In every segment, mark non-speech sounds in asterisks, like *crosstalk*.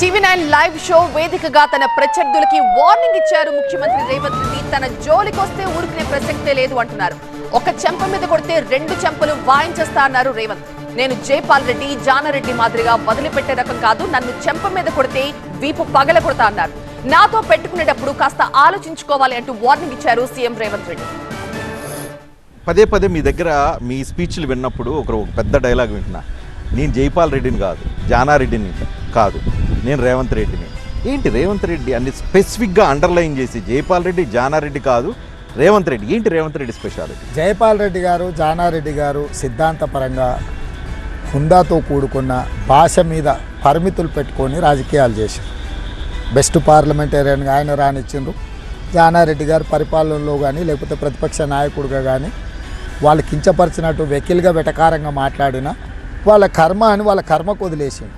TV nine live show వేదికగా తన ప్రత్యర్థులకి warning ఇచ్చారు ముఖ్యమంత్రి రేవంత్ రెడ్డి. తన జోలికొస్తే ఊరుకునే ప్రసక్తే లేదు అంటున్నారు. ఒక చెంప మీద కొడితే రెండు చెంపలు వాయించేస్తా అన్నారు రేవంత్. నేను జైపాల్ రెడ్డి జానారెడ్డి మాదిరిగా వదిలిపెట్టే రకం కాదు నన్ను చెంప మీద కొడితే వీపు పగల కొడతా అన్నారు. నాతో పెట్టుకునేటప్పుడు కాస్త ఆలోచించుకోవాలి అంటూ వార్నింగ్ ఇచ్చారు సీఎం రేవంత్ రెడ్డి. పదే పదే మీ దగ్గర మీ స్పీచ్లు విన్నప్పుడు ఒక పెద్ద డైలాగ్ వింటున్నా. నేను జైపాల్ రెడ్డిని కాదు జానారెడ్డిని కాదు. నేను రేవంత్ రెడ్డిని. ఏంటి రేవంత్ రెడ్డి అన్ని స్పెసిఫిక్గా అండర్లైన్ చేసి జైపాల్ రెడ్డి జానారెడ్డి కాదు రేవంత్ రెడ్డి. ఏంటి రేవంత్ రెడ్డి స్పెషాలిటీ? జయపాల్ రెడ్డి గారు జానారెడ్డి గారు సిద్ధాంతపరంగా హుందాతో కూడుకున్న భాష మీద పరిమితులు పెట్టుకొని రాజకీయాలు చేశారు. బెస్ట్ పార్లమెంటేరియన్గా ఆయన రానిచ్చిండ్రు. జానారెడ్డి గారు పరిపాలనలో కానీ లేకపోతే ప్రతిపక్ష నాయకుడిగా కానీ వాళ్ళు కించపరిచినట్టు వెకిల్గా వెటకారంగా మాట్లాడినా వాళ్ళ కర్మ అని వాళ్ళ కర్మకు వదిలేసిండు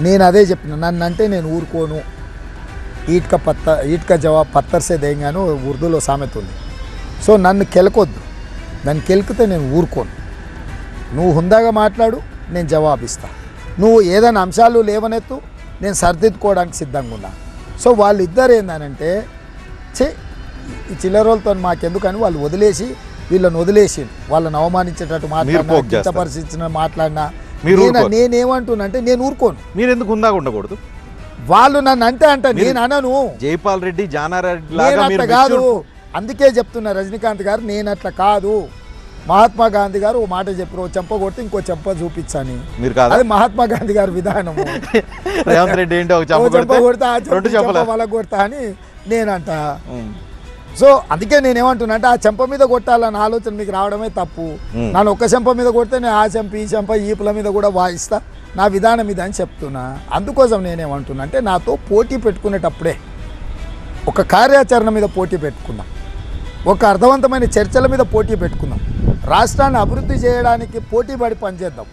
నేను అదే చెప్పిన నన్ను అంటే నేను ఊరుకోను. ఈట్క పత్త ఈట్క జవాబ్ పత్తర్సే దేంగాను ఉర్దూలో సామెత ఉంది. సో నన్ను కెలకొద్దు. నన్ను కెలికితే నేను ఊరుకోను. నువ్వు హుందాగా మాట్లాడు నేను జవాబిస్తా. నువ్వు ఏదైనా అంశాలు లేవనెత్తు నేను సరిదిద్దుకోవడానికి సిద్ధంగా ఉన్నా. సో వాళ్ళు ఇద్దరు ఏందనంటే చే ఈ చిల్లరోలతో మాకెందుకని వాళ్ళు వదిలేసి వీళ్ళని వదిలేసి వాళ్ళని అవమానించేటట్టు మాట్లాడినా. కించపరిచిన మాట్లాడినా మీరు. నేనేమంటున్నా అంటే నేను ఊరుకోను. మీరు ఎందుకు ఉందాగా ఉండకూడదు? వాళ్ళు నన్ను అంటే అంట నేను అనను. జైపాల్ రెడ్డి జానారెడ్డి కాదు. అందుకే చెప్తున్నా రజనీకాంత్ గారు నేను అట్లా కాదు. మహాత్మా గాంధీ గారు ఓ మాట చెప్పారు ఓ చెంప కొడితే ఇంకో చెంప చూపించని. మీరు కాదా? అది మహాత్మా గాంధీ గారి విధానం *laughs* రేవంత్ రెడ్డి ఏంటి చెంప కొడితే రెండు చెంప వాళ్ళ కొడతా అని నేనంట. సో అందుకే నేను ఏమంటున్నా అంటే ఆ చెంప మీద కొట్టాలన్న ఆలోచన మీకు రావడమే తప్పు. నన్ను ఒక్క చెంప మీద కొడితే నేను ఆ చెంప ఈ చెంప ఈపుల మీద కూడా వాయిస్తా. నా విధానం ఇది అని చెప్తున్నా. అందుకోసం నేనేమంటున్నా అంటే నాతో పోటీ పెట్టుకునేటప్పుడే ఒక కార్యాచరణ మీద పోటీ పెట్టుకుందాం. ఒక అర్థవంతమైన చర్చల మీద పోటీ పెట్టుకుందాం. రాష్ట్రాన్ని అభివృద్ధి చేయడానికి పోటీ పడి పనిచేద్దాం.